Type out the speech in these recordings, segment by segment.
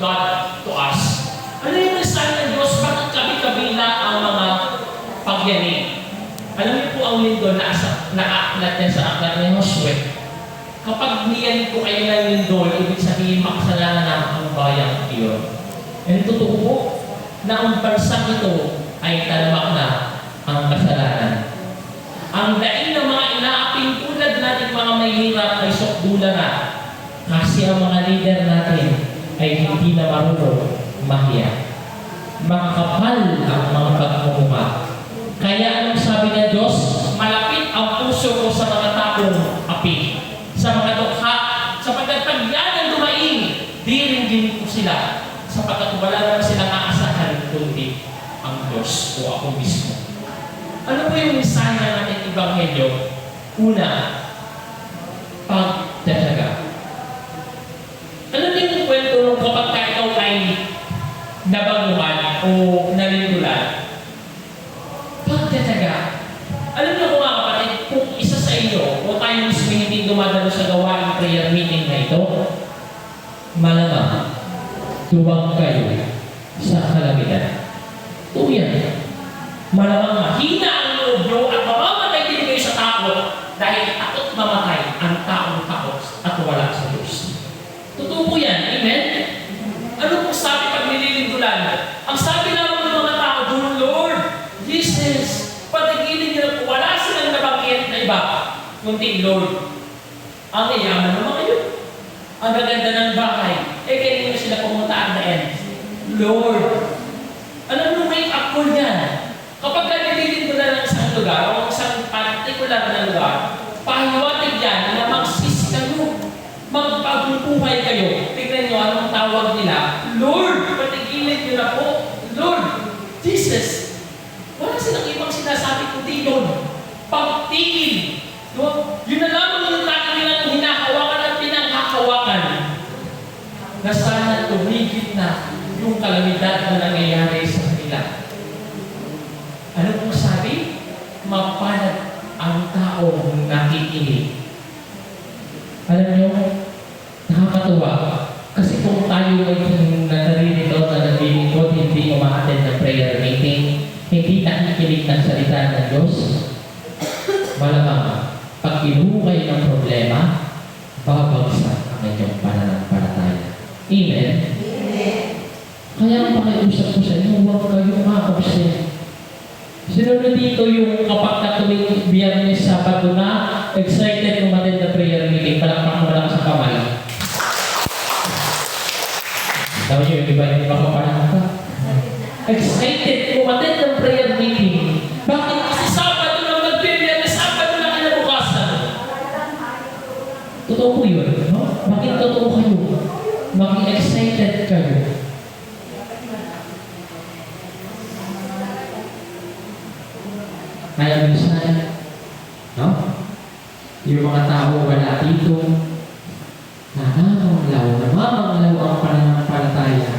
God to us. Ano yung mensahe ng Diyos? Bakit kabi-kabila ang mga pagyanig? Alam niyo po ang lindol na asa, nakaaklat niya sa aklat ni Josue. Kapag niyan ko kayo ng lindol, ibig sabihin makasalanan na ang bayang iyon. And totoo po na ang bansang ito ay talamak na ang kasalanan. Ang daing ng mga inaaping tulad natin mga may hirap ay sokdula na. Kasi ang mga leader natin ay hindi na marunong mahiya. Makapal ang mga pagmumukha. Kaya anong sabi ng Diyos? Malapit ang puso ko sa mga taong api. Sa mga dukha. Sapagkat pag yan ang dumaing, diringgin ko sila. Sapagkat wala naman silang aasahan kundi ang Diyos o ako mismo. Ano po yung mensahe ng Ebanghelyo? Una, pagtataga. Ano din yung kwento nung kapag ka ikaw ay nabanguhan o nalindulan? Pagtataga. Alam niyo mga kapatid, kung isa sa inyo o tayo mismo hindi dumadalo sa gawain prayer meeting na ito, malamang tuwag kayo sa kalamidad. O yan. Malamang mahina ang loob nyo at mamamatay din kayo sa takot dahil takot mamatay ang taong takot at wala sa Diyos. Totoo po yan. Amen? Ano po sabi pag nililindulan? Ang sabi naman ng mga tao doon, Lord, Jesus, patigilin niyo na po. Wala silang nabanggit na iba. Kundi, Lord, ang yayaman naman kayo. Ang gaganda ng bahay. Eh, kaya nyo sila pumunta at the end. Lord, alam mo, make up call yan. Kapag nililindulan ng isang lugar o isang particular na lugar, pahiwatig yan na magsis kayo. Magpagpupuhay kayo. Tignan nyo anong tawag nila. Lord, patigilin nyo na po. Lord, Jesus. Wala silang ibang sinasabi kundi doon. Pagtigil. No? Yun na lamang yung tayo nilang hinahawakan at pinanghahawakan. Na sana tumigil na yung kalamidad na nangyayari sa kanila. Ano pong sabi? Mapalad ang taong nakikinig. Alam niyo, nakakatuwa. Kasi kung tayo ay naririto na naglilingkod, hindi umaattend ng prayer meeting, hindi nakikinig ng salita ng Diyos, malamang pag inuukay ng problema, babagsak ang inyong pananampalataya. Amen? Kaya ang pakiusap ko sa inyo, huwag kayo ma-obsess. Sino na dito yung kapag na tuwing biyernes, Sabado na, excited umattend na prayer meeting, palakpak mo lang sa kamay. Sabi niyo, iba yung iba Maging excited kayo. Kaya minsan, no? Yung mga tao wala dito, namamanglaw, namamanglaw ang pananampalataya.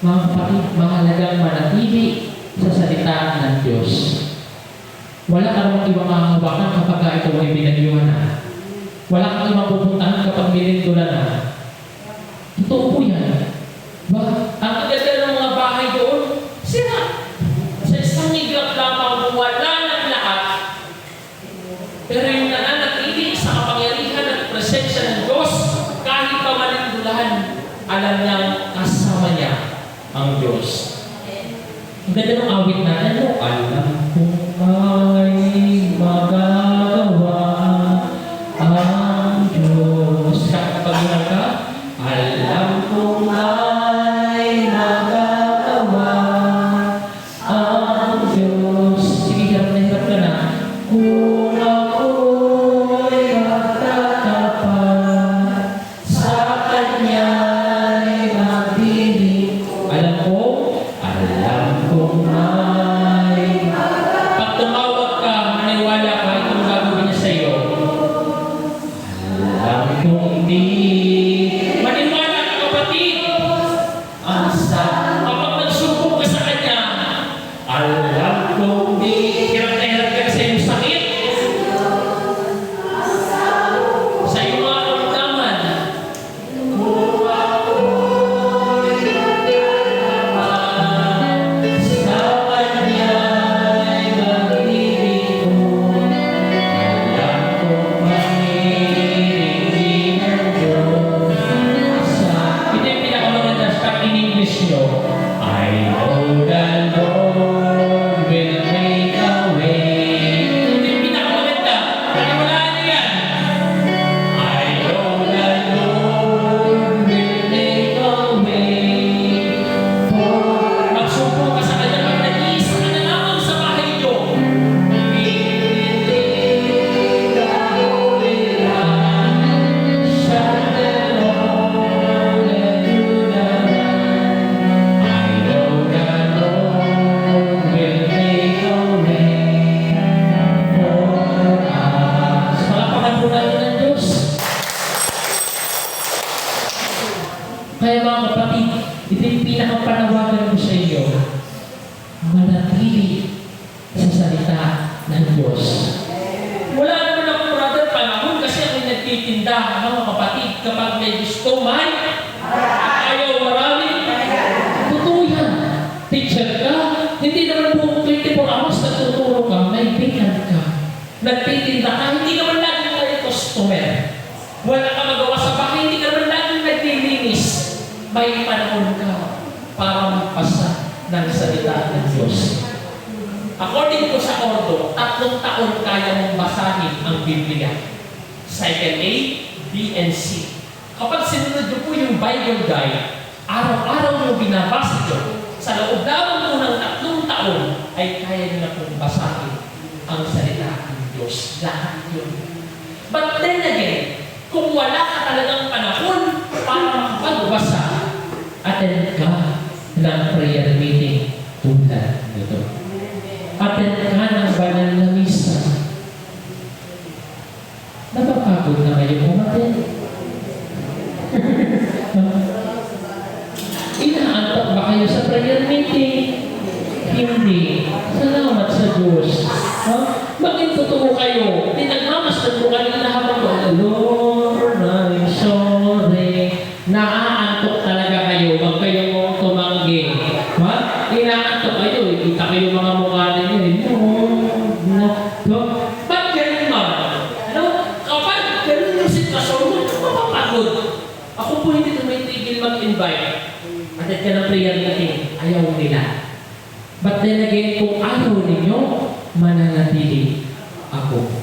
Mga kapatid, mahalagang manatili sa salita ng Diyos. Wala ka ibang mahahawakan kapag ka ikaw ay binagyuhan na. Wala kang ibang pupuntahan kapag bilintulan na. Totoo po yan. Ba? Ang ganda ng mga bahay doon, sira. Sa isang iglap lamang, wala ng lahat. Pero yung nananatili sa kapangyarihan at presensya ng Diyos, kahit pa malindulahan, alam niyang kasama niya ang Diyos. Ang ganda ng awit natin, no? Alam customer. Wala ka magawa sa bahay, hindi naman laging naglilinis. May panahon ka para magpasa ng salita ng Diyos. According ko sa ordo, tatlong taon kaya mong basahin ang Biblia. Cycle A, B, and C. Kapag sinunod niyo po yung Bible Guide, araw-araw mo binabasa ito, sa loob lamang po ng tatlong taon, ay kaya niyo pong basahin ang salita ng Diyos. Lahat yun. But then again, kung wala ka talagang panahon para makapagbasa, attend ka ng prayer meeting 100 ka na prayer natin, ayaw nila. But then again, kung ayaw ninyo, mananatili ako.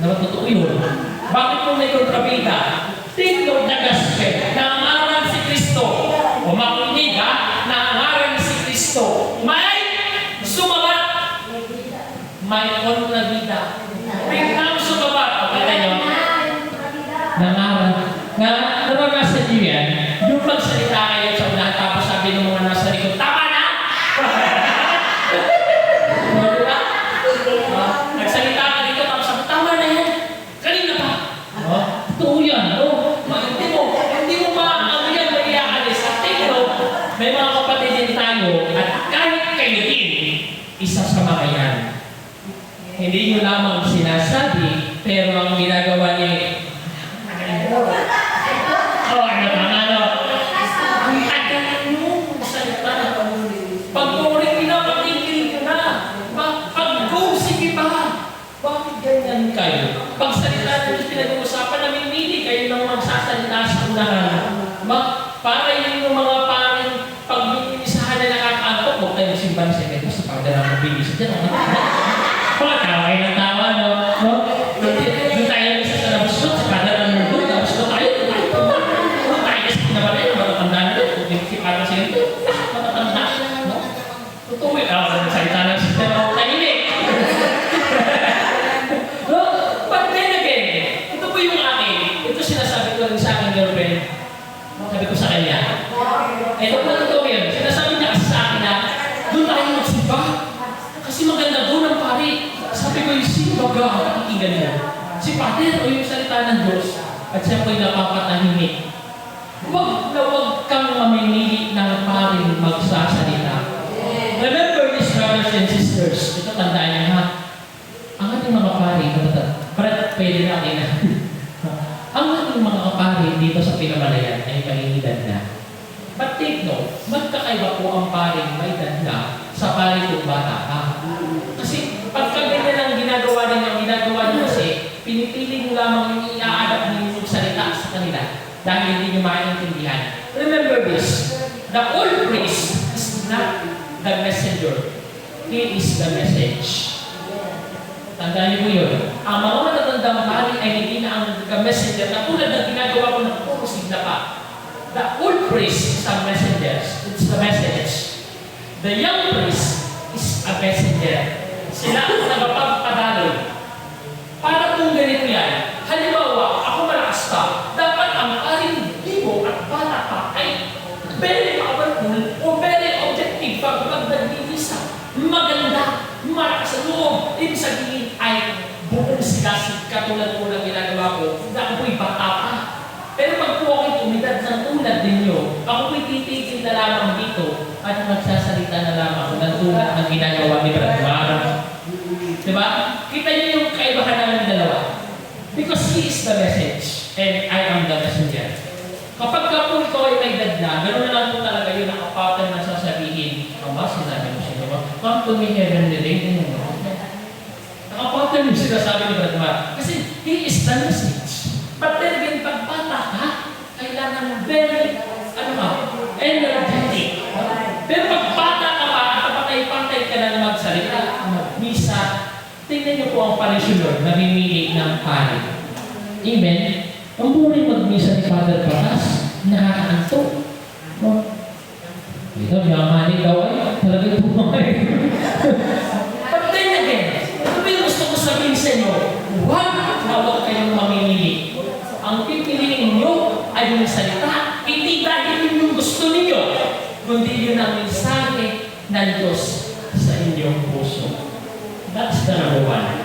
Naman totoo yun. Bakit po may kontrabida? Think of the gospel. Nangaral si Kristo. O makinig ha, nangaral si Kristo. May sumabat. May kontrabida. Hindi nyo lamang sinasabi, pero ang ginagawa niya, oh, ano ba, ano? Ang tagal mo. Pag turing na, patigil ka na. Pa- Pag go, sige pa. Bakit ganyan kayo? Pag salita ng Diyos pinag-uusapan, namimili kayo ng magsasalita sa unahan. Ma, Ito po totoo yun. Sinasabi niya kasi sa akin na doon tayo magsimba. Kasi maganda doon ang pari. Sabi ko yung simbaga, pakikinggan mo. Si Pater o yung salita ng Diyos. At siya po'y napapatahimik. Huwag na huwag kang mamimili ng paring magsasalita. Remember this, brothers and sisters. Ito tandaan niyo ha. Ang ating mga pari, para pwede natin na. ang ating mga kapari dito sa Pinamalayan ay kahingidan na. Magkakaiba po ang paring may danda sa pari kung bata ka. Kasi pagka ganyan ang ginagawa ninyo, ang ginagawa niyo kasi, pinipili mo lamang yung i-a-adapt ninyo yung salita sa kanila dahil hindi nyo maintindihan. Remember this, the old priest is not the messenger. He is the message. Tandaan niyo po yun. Ang mga matatandang pari ay hindi na ang messenger na tulad ng ginagawa ko ng puro sigla pa. The old priest is a messenger. The message. The young priest is a messenger. Sila ang nagpapagpadaloy. Para kung ganito yan, halimbawa, ako malakas pa, dapat ang paring libo at bata pa ay very powerful o very objective pag magdagdilisa. Maganda, malakas sa loob. Ibig sabihin ay buong sigasig katulad po ng ginagawa ko na ako'y bata pa. Pero pag po ako'y umidad ng tulad ninyo, ako po'y titigil na lamang dito at magsasalita na lamang ng ginagawa ni Brad Mara. Diba? Kita niyo yung kaibahan namin dalawa. Because He is the message and I am the messenger. Kapag ka po ikaw ay may edad na, gano'n na lang po talaga yun ang kapatan na sasabihin, Ama, sinabi mo siya naman, come to me heaven day, ganyan mo. Nakapatan yung sinasabi ni Brad Mar. Kasi He is the message. But then again, pag bata ka, kailangan mo very, ano ka, energetic. Pero pag bata ka pa, kapatay-pantay ka na magsalita, magmisa, tingnan niyo po ang parisunod na mimili ng pari. Amen? Ang buhay magmisa ni Father Paras, nakakaanto. No? Ito, yamanin daw ay, talagang bumay. But then again, ito ba yung gusto ko sabihin sa inyo? Huwag huwag kayong mamimili. Ang pipiliin niyo ay yung salita. Hindi dahil yun yung gusto ninyo, kundi yun ang mensahe ng Diyos sa inyong puso. That's the number one.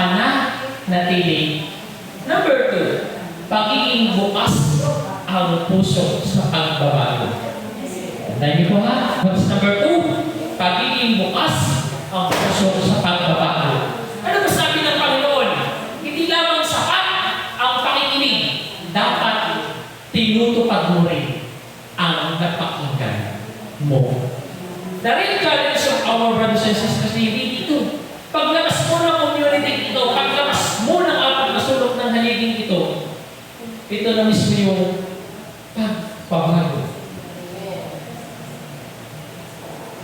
Pananatili. Number two, pagiging bukas ang puso sa pagbabago. Tandaan niyo po ha. What's number two? Pagiging bukas ang puso sa pagbabago. Ano ba sabi ng Panginoon? Hindi lamang sapat ang pakikinig. Dapat tinutupad mo rin ang napakinggan mo. The real challenge of our brothers and sisters hindi dito. Paglabas mo ng community ito, paglabas mo ng apat na sulok ng haliging ito, ito na mismo yung pagbabago.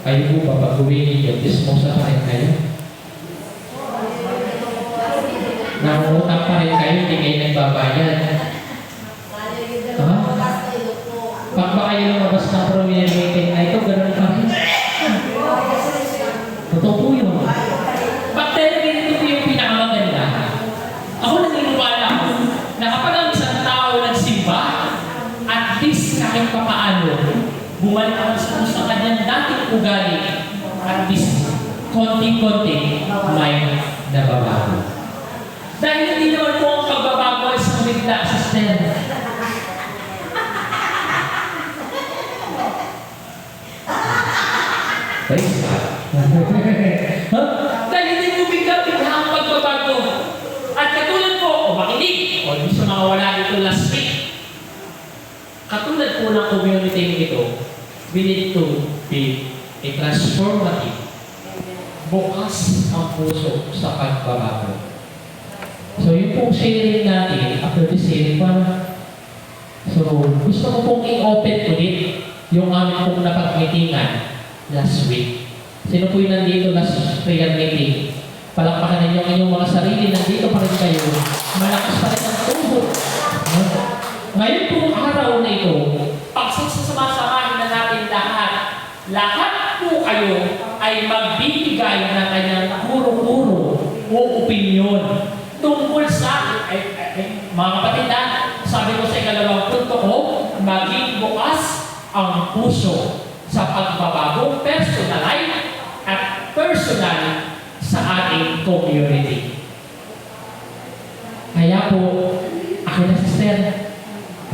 Kayo po ba pag humingi yung dismosa pa rin kayo? Nangungutang pa rin kayo, hindi kayo nagbabayad. Pag ba kayo lumabas ng prominent meeting na ito, ganun pa rin. Totoo po yun. But then again, ito po yung pinakamaganda. Ako naniniwala ako na kapag ang isang tao nagsimba, at least kahit pa paano, bumalik ang sa sa kanyang dating ugali, at least konti-konti may nababago. Dahil hindi naman po ang pagbabago ay isang bigla. Praise God. Ha? Dahil hindi mo ang pagbabago. At katulad po, o makinig, o yung sa mga wala dito last week, katulad po ng community nito, we need to be a transformative. Bukas ang puso sa pagbabago. So yung pong sharing natin, after this sharing, parang So, gusto ko pong i-open ulit yung aming pong napag-meetingan last week. Sino po yung nandito last prayer meeting? Palakpakan ninyo ang inyong mga sarili. Nandito pa rin kayo. Malakas pa rin ang. No? Ngayon pong araw na ito, pagsasamasamahin na natin lahat, lahat po kayo ay magbibigay ng kanyang puro-puro o opinion tungkol sa, ay, ay, ay, mga kapatid ha, sabi ko sa ikalawang punto ko, maging bukas ang puso sa pagbabago personal at personal sa ating community. Kaya po, ako na sister,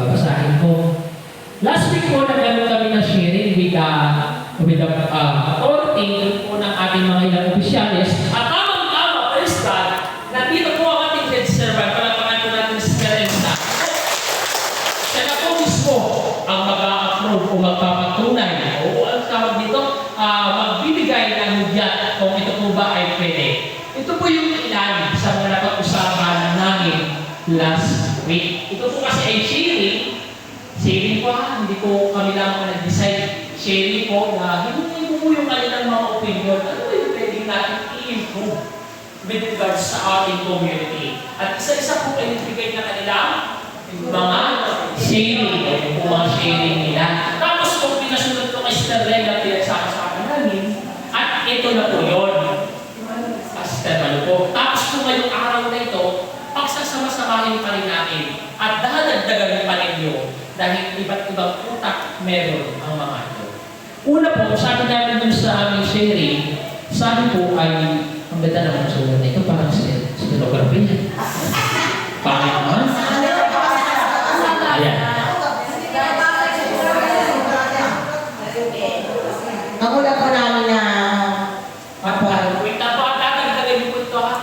babasahin ko. Last week po, nagkaroon kami ng sharing with, uh, with the uh, authority po ng ating mga ilang opisyalis. At tamang-tama, praise God, nandito po ang ating head servant. Palapakan po natin si Karenza. Siya na po mismo ang mag-a-approve o magpapatunay o ang tawag dito, ah, magbibigay ng hudyat kung ito po ba ay pwede. Ito po yung ilan sa mga napag-usapan namin last week. Ito po kasi ay sharing. Sharing po ha, hindi po kami lang ang nag-decide. Sharing po na hindi po yung kanilang mga opinion. Ano ba yung pwede natin i-improve with regards sa ating community? At isa-isa po kayo nagbigay na kanilang mga sharing, o mga sharing nila. Tapos kung pinasunod ko kay Sister Rega, pinagsama-sama namin, at ito na po yun. Pastor ano po. Tapos po ngayong araw na ito, pagsasama-samahin pa rin natin at dadagdagan pa ninyo dahil iba't ibang utak meron ang mga ito. Una po, sabi namin dun sa aming sharing, sabi po ay, ang ganda naman sa una ito, parang stenography niya. Pangit naman. Ayan. Ako lang po namin na At wait na po, at dadagdagan niyo po ito ha.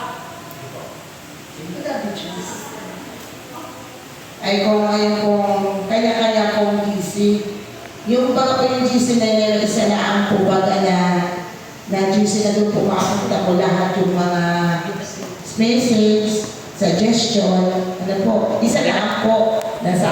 ay kung ngayon kung kanya-kanya kong GC. Yung baga po yung GC na nila, isa na ang pubaga na na GC na doon pumapunta ko lahat yung mga message, suggestion, ano po, isa na ang po nasa